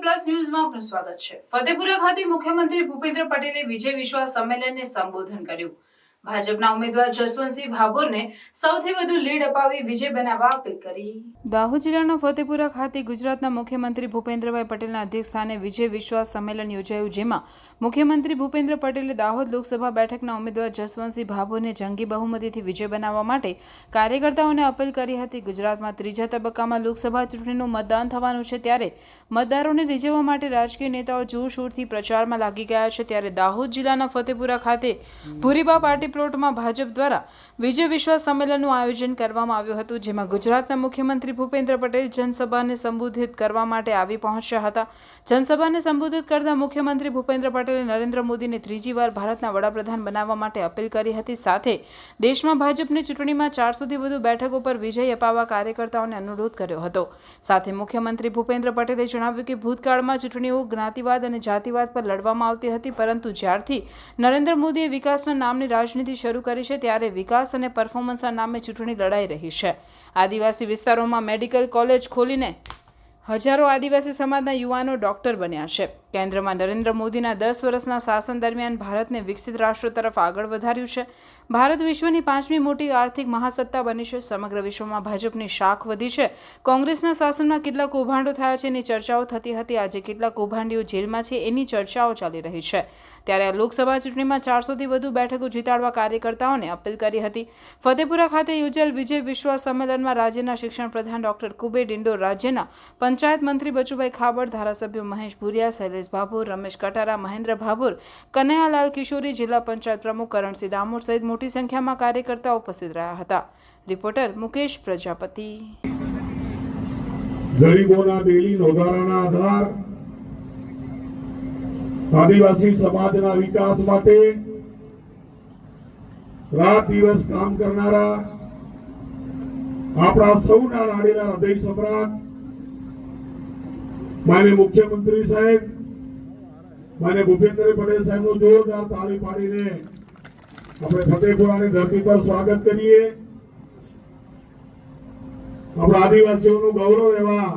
Plus ન્યૂઝમાં આપનું સ્વાગત છે. ફતેપુરા ખાતે મુખ્યમંત્રી ભૂપેન્દ્ર પટેલે વિજય વિશ્વાસ સંમેલનને સંબોધન કર્યું. ભાજપના ઉમેદવાર જસવંતસિંહ ભાભોરને સૌથી વધુ લીડ અપાવી વિજય બનાવવા અપીલ કરી. દાહોદ જિલ્લાના ફતેપુરા ખાતે ગુજરાતના મુખ્યમંત્રી ભૂપેન્દ્રભાઈ પટેલના અધ્યક્ષસ્થાને વિજય વિશ્વાસ સંમેલન યોજાયું, જેમાં મુખ્યમંત્રી ભૂપેન્દ્ર પટેલે દાહોદ લોકસભા બેઠકના ઉમેદવાર જસવંતસિંહ ભાભોરને જંગી બહુમતીથી વિજય બનાવવા માટે કાર્યકર્તાઓને અપીલ કરી હતી. ગુજરાતમાં ત્રીજા તબક્કામાં લોકસભા ચૂંટણીનું મતદાન થવાનું છે ત્યારે મતદારોને રીઝવવા માટે રાજકીય નેતાઓ જોરશોરથી પ્રચારમાં લાગી ગયા છે. ત્યારે દાહોદ જિલ્લાના ફતેપુરા ખાતે ભૂરીબા પાર્ટી પ્લોટમાં ભાજપ દ્વારા વિજય વિશ્વાસ સંમેલનનું આયોજન કરવામાં આવ્યું હતું, જેમાં ગુજરાતના મુખ્યમંત્રી ભૂપેન્દ્ર પટેલ જનસભાને સંબોધિત કરવા માટે આવી પહોંચ્યા હતા. જનસભાને સંબોધિત કરતા મુખ્યમંત્રી ભૂપેન્દ્ર પટેલે નરેન્દ્ર મોદીને ત્રીજી વાર ભારતના વડાપ્રધાન બનાવવા માટે અપીલ કરી હતી. સાથે દેશમાં ભાજપની ચૂંટણીમાં ચારસોથી વધુ બેઠકો પર વિજય અપાવવા કાર્યકર્તાઓને અનુરોધ કર્યો હતો. સાથે મુખ્યમંત્રી ભૂપેન્દ્ર પટેલે જણાવ્યું કે, ભૂતકાળમાં ચૂંટણીઓ જ્ઞાતિવાદ અને જાતિવાદ પર લડવામાં આવતી હતી, પરંતુ જ્યારથી નરેન્દ્ર મોદીએ વિકાસના નામની રાજનીતિ શરૂ કરી છે ત્યારે વિકાસ અને પરફોર્મન્સના નામે ચૂંટણી લડાઈ રહી છે. આદિવાસી વિસ્તારોમાં મેડિકલ કોલેજ ખોલીને હજારો આદિવાસી સમાજના યુવાનો ડૉક્ટર બન્યા છે. કેન્દ્રમાં નરેન્દ્ર મોદીના દસ વર્ષના શાસન દરમિયાન ભારતને વિકસિત રાષ્ટ્રો તરફ આગળ વધાર્યું છે. ભારત વિશ્વની પાંચમી મોટી આર્થિક મહાસત્તા બની છે. સમગ્ર વિશ્વમાં ભાજપની શાખ વધી છે. કોંગ્રેસના શાસનમાં કેટલા કૌભાંડો થયા છે એની ચર્ચાઓ થતી હતી. આજે કેટલા કૌભાંડીઓ જેલમાં છે એની ચર્ચાઓ ચાલી રહી છે. ત્યારે આ લોકસભા ચૂંટણીમાં ચારસોથી વધુ બેઠકો જીતાડવા કાર્યકર્તાઓને અપીલ કરી હતી. ફતેપુરા ખાતે યોજાયેલ વિજય વિશ્વાસ સંમેલનમાં રાજ્યના શિક્ષણ પ્રધાન ડોક્ટર કુબેર ડિંડોર, રાજ્યના પંચાયત મંત્રી બચુભાઈ ખાબડ, ધારાસભ્યો મહેશ ભુરિયા, શૈલેષ ભાભોર, રમેશ કટારા, મહેન્દ્ર ભાભોર, કનૈયાલાલ કિશોરી જિલ્લા પંચાયત પ્રમુખ કરણસિંહ ડામોર સહિત મોટી સંખ્યામાં કાર્યકર્તાઓ ઉપસ્થિત રહ્યા હતા. રિપોર્ટર મુકેશ પ્રજાપતિ. ગરીબોના ડેલી નોંધારાના આધાર, આદિવાસી સમાજના વિકાસ માટે રાત દિવસ કામ કરનારા, આપણા સૌના લાડીલા હૃદય સમ્રાટ માન્ય મુખ્યમંત્રી સાહેબ માન્ય ભૂપેન્દ્ર પટેલ સાહેબનું જોરદાર તાળી પાડીને આપણે ફતેપુરાની ધરતી પર સ્વાગત કરીએ. આપણા આદિવાસીઓનું ગૌરવ એવા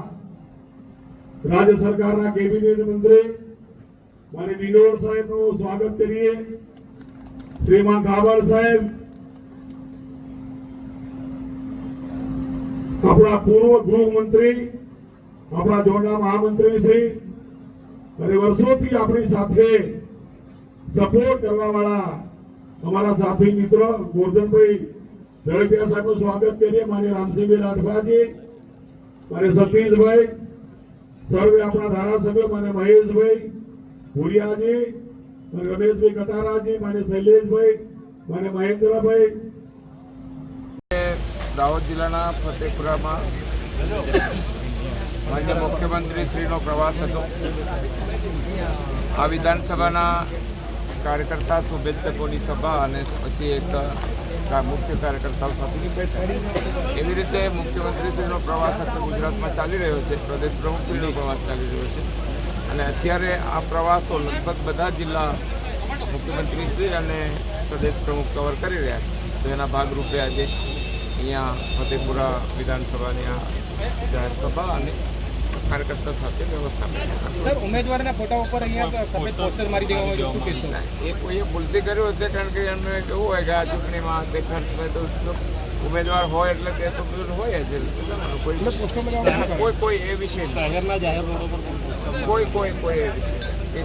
રાજ્ય સરકારના કેબિનેટ મંત્રી મારી ડિંડોર સાહેબનું સ્વાગત કરીએ. શ્રીમાન કાબર સાહેબ, આપણા પૂર્વ ગૃહમંત્રી, આપણા જોડના મહામંત્રી શ્રી અને વર્ષોથી આપણી સાથે સપોર્ટ કરવા વાળા અમારા સાથી મિત્ર ગોરધનભાઈ ઝડપિયા સાહેબનું સ્વાગત કરીએ. માન્ય રામસિંહભાઈ રાઠવાજી મારે સતીશભાઈ, સર્વે આપણા ધારાસભ્ય માને મહેશભાઈ ભુરિયાજી મારે રમેશભાઈ કટારાજી માને શૈલેષભાઈ માને મહેન્દ્રભાઈ. દાહોદ જિલ્લાના ફતેપુરામાં માન્ય મુખ્યમંત્રી શ્રીનો પ્રવાસ હતો. આ વિધાનસભાના કાર્યકર્તા શુભેચ્છકોની સભા અને પછી એક મુખ્ય કાર્યકર્તાઓ સાથેની બેઠક. એવી રીતે મુખ્યમંત્રી શ્રીનો પ્રવાસ આખા ગુજરાતમાં ચાલી રહ્યો છે. પ્રદેશ પ્રમુખ શ્રીનો પ્રવાસ ચાલી રહ્યો છે. અને અત્યારે આ પ્રવાસો લગભગ બધા જિલ્લા મુખ્યમંત્રી શ્રી અને પ્રદેશ પ્રમુખ કવર કરી રહ્યા છે. તો એના ભાગરૂપે આજે અહીંયા ફતેપુરા વિધાનસભાની આ જાહેરસભા અને કાર્યકર્તા સાથે વ્યવસ્થા સર ઉમેદવારના ફોટા ઉપર અહીંયા સફેદ પોસ્ટર મારી દેવામાં શું કહેશો? એ કોઈએ ભૂલથી કર્યું હશે કારણ કે એમને કેવું હોય કે આ ચૂંટણીમાં તે ખર્ચ તો તો ઉમેદવાર હોય એટલે તે તો બધું હોય જ. કોઈ કોઈ કોઈ એ પર કોઈ કોઈ કોઈ એ. એ